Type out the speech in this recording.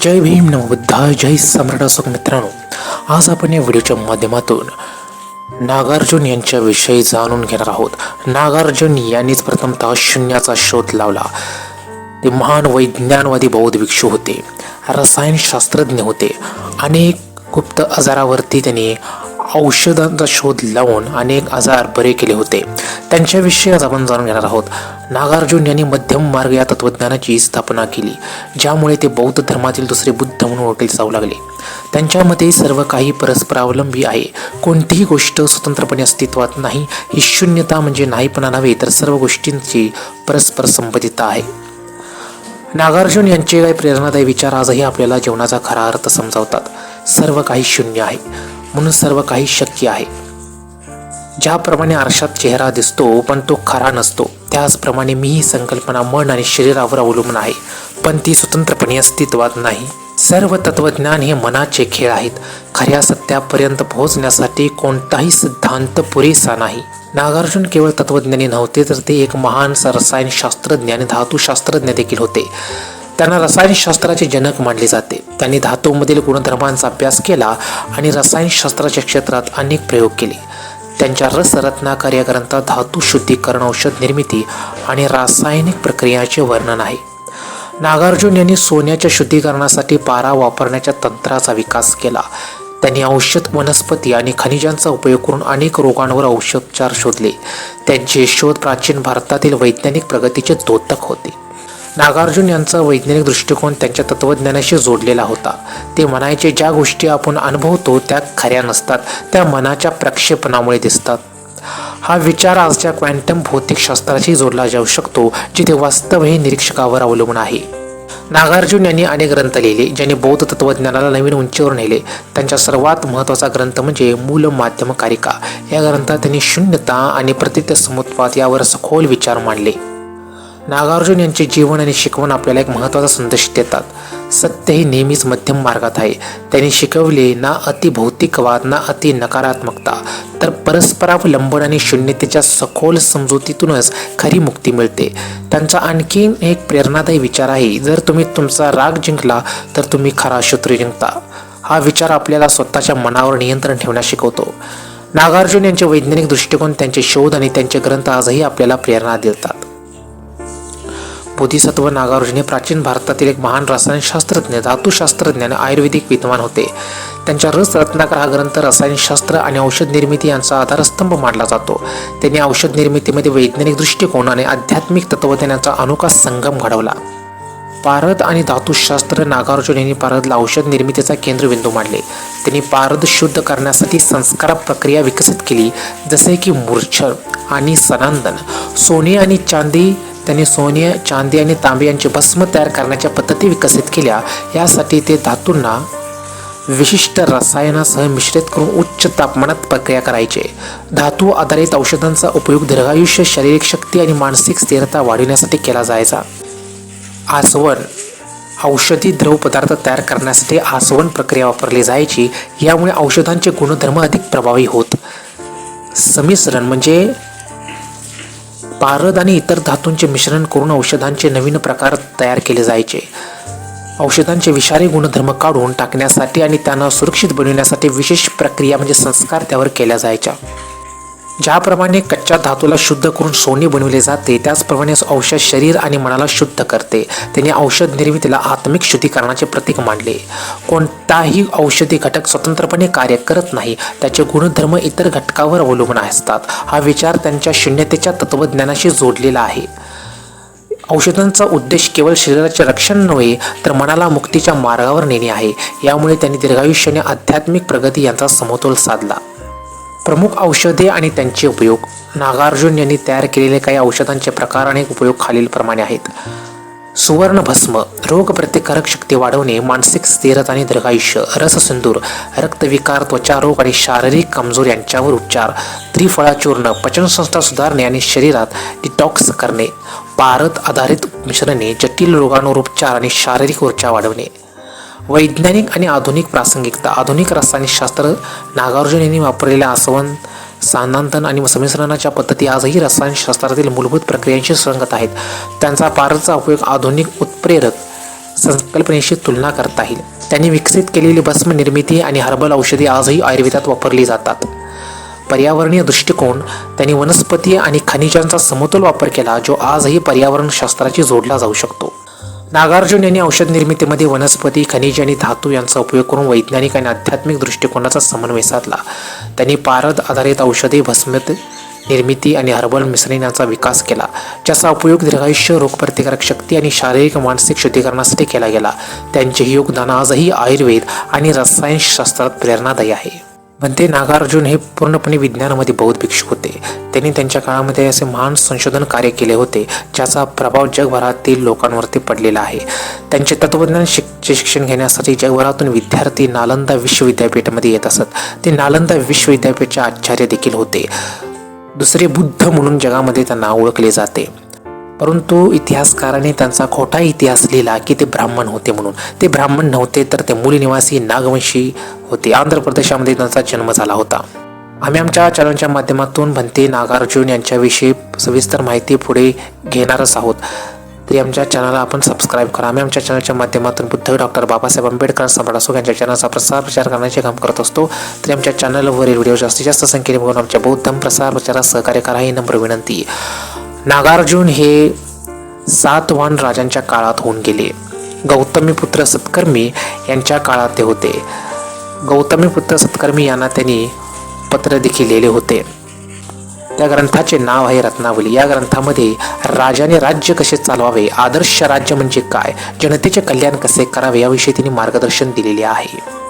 जय भीम नमबुद्धा जय सम्राट असोक मित्रांनो. आज आपण या व्हिडिओच्या माध्यमातून नागार्जुन यांच्याविषयी जाणून घेणार आहोत. नागार्जुन यांनीच प्रथमतः शून्याचा शोध लावला. ते महान वैज्ञानवादी बौद्ध भिक्षू होते. रसायनशास्त्रज्ञ होते. अनेक गुप्त आजारावरती त्यांनी औषधांचा शोध लावून अनेक आजार बरे केले होते. त्यांच्याविषयी आज आपण जाणून घेणार आहोत. नागार्जुन यांनी मध्यम मार्ग या तत्वज्ञानाची स्थापना केली ज्यामुळे ते बौद्ध धर्मातील दुसरे बुद्ध म्हणून ओळखले जाऊ लागले. त्यांच्या मते सर्व काही परस्परावलंबी आहे. कोणतीही गोष्ट स्वतंत्रपणे अस्तित्वात नाही ही शून्यता म्हणजे नाहीपणा नव्हे तर सर्व गोष्टींची परस्पर संबंधितता आहे. नागार्जुन यांचे काही प्रेरणादायी विचार आजही आपल्याला जीवनाचा खरा अर्थ समजावतात. सर्व काही शून्य आहे. म्हणून सर्व काही शक्य आहे. ज्याप्रमाणे आरशात चेहरा दिसतो पण तो खरा नसतो. त्याचप्रमाणे मी ही संकल्पना मन आणि शरीरावर अवलंबून आहे पण ती स्वतंत्रपणे अस्तित्वात नाही. सर्व तत्वज्ञान हे मनाचे खेळ आहेत. खऱ्या सत्यापर्यंत पोहोचण्यासाठी कोणताही सिद्धांत पुरेसा नाही. नागार्जुन केवळ तत्वज्ञानी नव्हते तर ते एक महान रसायनशास्त्रज्ञ आणि धातुशास्त्रज्ञ देखील होते. त्यांना रसायनशास्त्राचे जनक मानले जाते. त्यांनी धातूमधील गुणधर्मांचा अभ्यास केला आणि रसायनशास्त्राच्या क्षेत्रात अनेक प्रयोग केले. त्यांच्या रसरत्नाकार या ग्रंथात धातू शुद्धीकरण औषध निर्मिती आणि रासायनिक प्रक्रियाचे वर्णन आहे. नागार्जुन यांनी सोन्याच्या शुद्धीकरणासाठी पारा वापरण्याच्या तंत्राचा विकास केला. त्यांनी औषध वनस्पती आणि खनिजांचा उपयोग करून अनेक रोगांवर औषधोपचार शोधले. त्यांचे शोध प्राचीन भारतातील वैज्ञानिक प्रगतीचे द्योतक होते. नागार्जुन यांचा वैज्ञानिक दृष्टिकोन त्यांच्या तत्त्वज्ञानाशी जोडलेला होता. ते म्हणायचे ज्या गोष्टी आपण अनुभवतो त्या खऱ्या नसतात. त्या मनाच्या प्रक्षेपणामुळे दिसतात. हा विचार आजच्या क्वांटम भौतिकशास्त्राशी जोडला जाऊ शकतो जिथे वास्तव हे निरीक्षकावर अवलंबून आहे. नागार्जुन यांनी अनेक ग्रंथ लिहिले ज्यांनी बौद्ध तत्त्वज्ञानाला नवीन उंचीवर नेले. त्यांच्या सर्वात महत्त्वाचा ग्रंथ म्हणजे मूल माध्यम कारिका. या ग्रंथात त्यांनी शून्यता आणि प्रतित्य समत्वात यावर सखोल विचार मांडले. नागार्जुन यांचे जीवन आणि शिकवण आपल्याला एक महत्त्वाचा संदेश देतात. सत्य हे नेहमीच मध्यम मार्गात आहे. त्यांनी शिकवले ना अति भौतिकवाद ना अति नकारात्मकता तर परस्परावलंबन आणि शून्यतेच्या सखोल समजुतीतूनच खरी मुक्ती मिळते. त्यांचा आणखी एक प्रेरणादायी विचार आहे जर तुम्ही तुमचा राग जिंकला तर तुम्ही खरा शत्रू जिंकता. हा विचार आपल्याला स्वतःच्या मनावर नियंत्रण ठेवण्यास शिकवतो. नागार्जुन यांचे वैज्ञानिक दृष्टिकोन त्यांचे शोध आणि त्यांचे ग्रंथ आजही आपल्याला प्रेरणा देतात. बोधिसत्व नागार्जुन हे प्राचीन भारतातील एक महान रसायनशास्त्रज्ञ धातुशास्त्रज्ञ आणि आयुर्वेदिक विद्वान होते. त्यांच्या रस रत्नाकर हा ग्रंथ रसायनशास्त्र आणि औषध निर्मिती यांचा आधारस्तंभ मानला जातो. त्यांनी औषध निर्मितीमध्ये वैज्ञानिक दृष्टिकोन आणि आध्यात्मिक तत्वज्ञानाचा अनोखा संगम घडवला. पारद आणि धातुशास्त्र नागार्जुन यांनी पारदला औषध निर्मितीचा केंद्रबिंदू मांडले त्यांनी पारद शुद्ध करण्यासाठी संस्कार प्रक्रिया विकसित केली जसे की मूर्छर आणि सनांदन सोने आणि चांदी त्यांनी सोने चांदी आणि तांबे यांचे भस्म तयार करण्याच्या पद्धती विकसित केल्या. यासाठी ते धातूंना विशिष्ट रसायनासह मिश्रित करून उच्च तापमानात प्रक्रिया करायचे. धातू आधारित औषधांचा उपयोग दीर्घायुष्य शारीरिक शक्ती आणि मानसिक स्थिरता वाढविण्यासाठी केला जायचा. आसवन औषधी द्रव पदार्थ तयार करण्यासाठी आसवन प्रक्रिया वापरली जायची. यामुळे औषधांचे गुणधर्म अधिक प्रभावी होत. समिश्रण म्हणजे पारद आणि इतर धातूंचे मिश्रण करून औषधांचे नवीन प्रकार तयार केले जायचे. औषधांचे विषारी गुणधर्म काढून टाकण्यासाठी आणि त्यांना सुरक्षित बनविण्यासाठी विशेष प्रक्रिया म्हणजे संस्कार त्यावर केल्या जायच्या. ज्याप्रमाणे कच्च्या धातूला शुद्ध करून सोने बनविले जाते त्याचप्रमाणे औषध शरीर आणि मनाला शुद्ध करते. त्यांनी औषध निर्मितीला आत्मिक शुद्धीकरणाचे प्रतीक मांडले कोणताही औषधी घटक स्वतंत्रपणे कार्य करत नाही त्याचे गुणधर्म इतर घटकावर अवलंबून असतात. हा विचार त्यांच्या शून्यतेच्या तत्वज्ञानाशी जोडलेला आहे. औषधांचा उद्देश केवळ शरीराचे रक्षण नव्हे तर मनाला मुक्तीच्या मार्गावर नेणे आहे. यामुळे त्यांनी दीर्घायुष्याने आध्यात्मिक प्रगती यांचा समतोल साधला. प्रमुख औषधे आणि त्यांचे उपयोग. नागार्जुन यांनी तयार केलेले काही औषधांचे प्रकार आणि उपयोग खालीलप्रमाणे आहेत. सुवर्ण भस्म रोगप्रतिकारक शक्ती वाढवणे मानसिक स्थिरता आणि दीर्घायुष्य रससिंदूर रक्तविकार त्वचारोग आणि शारीरिक कमजोर यांच्यावर उपचार त्रिफळाचूर्ण पचनसंस्था सुधारणे आणि शरीरात डिटॉक्स करणे पारद आधारित मिश्रणे जटिल रोगांवर उपचार आणि शारीरिक ऊर्जा वाढवणे. वैज्ञानिक आणि आधुनिक प्रासंगिकता. आधुनिक रसायनशास्त्र नागार्जुन यांनी वापरलेल्या आसवन सानांतन आणि समिश्रणाच्या पद्धती आजही रसायनशास्त्रातील मूलभूत प्रक्रियांशी सुसंगत आहेत. त्यांचा पारचा उपयोग आधुनिक उत्प्रेरक संकल्पनेशी तुलना करता येईल. त्यांनी विकसित केलेली भस्म निर्मिती आणि हर्बल औषधी आजही आयुर्वेदात वापरली जातात. पर्यावरणीय दृष्टिकोन त्यांनी वनस्पती आणि खनिजांचा समतोल वापर केला जो आजही पर्यावरण शास्त्राशी जोडला जाऊ शकतो. नागार्जुन यांनी औषध निर्मितीमध्ये वनस्पती खनिज आणि धातू यांचा उपयोग करून वैज्ञानिक आणि आध्यात्मिक दृष्टिकोनाचा समन्वय साधला. त्यांनी पारद आधारित औषधे भस्मत निर्मिती आणि हर्बल मिश्रण यांचा विकास केला ज्याचा उपयोग दीर्घायुष्य रोगप्रतिकारक शक्ती आणि शारीरिक मानसिक शुद्धीकरणासाठी केला गेला. त्यांचे योगदान आजही आयुर्वेद आणि रसायनशास्त्रात प्रेरणादायी आहे. म्हणते नागार्जुन हे पूर्णपणे विज्ञानामध्ये बौद्ध भिक्षुक होते. त्यांनी त्यांच्या काळामध्ये असे महान संशोधन कार्य केले होते ज्याचा प्रभाव जगभरातील लोकांवरती पडलेला आहे. त्यांचे तत्वज्ञान शिक शिक्षण घेण्यासाठी जगभरातून विद्यार्थी नालंदा विश्वविद्यापीठामध्ये येत असत. ते नालंदा विश्वविद्यापीठचे आचार्य देखील होते. दुसरे बुद्ध म्हणून जगामध्ये त्यांना ओळखले जाते. परंतु इतिहासकाराने त्यांचा खोटा इतिहास लिहिला की ते ब्राह्मण होते म्हणून. ते ब्राह्मण नव्हते तर ते मूळ निवासी नागवंशी होते. आंध्र प्रदेशामध्ये त्यांचा जन्म झाला होता. आम्ही आमच्या चॅनलच्या माध्यमातून भंते नागार्जुन यांच्याविषयी सविस्तर माहिती पुढे घेणारच आहोत. तरी आमच्या चॅनलला आपण सबस्क्राईब करा. आम्ही आमच्या चॅनलच्या माध्यमातून बुद्ध डॉक्टर बाबासाहेब आंबेडकर सम्राट असो यांच्या चॅनलचा प्रसार प्रचार करण्याचे काम करत असतो. तरी आमच्या चॅनलवरील व्हिडिओ जास्तीत जास्त संख्येने बघून आमच्या बौद्ध प्रसार प्रचारात सहकार्य करा ही नम्र विनंती. नागार्जुन हे सातवाहन राजांच्या काळात होऊन गेले. गौतमी पुत्र सत्कर्मी यांच्या काळात ते होते. गौतमी पुत्र सत्कर्मी यांना त्यांनी पत्र देखील लिहिले होते. त्या ग्रंथाचे नाव आहे रत्नावली. या ग्रंथामध्ये राजाने राज्य कसे चालवावे आदर्श राज्य म्हणजे काय जनतेचे कल्याण कसे करावे याविषयी त्यांनी मार्गदर्शन दिलेले आहे.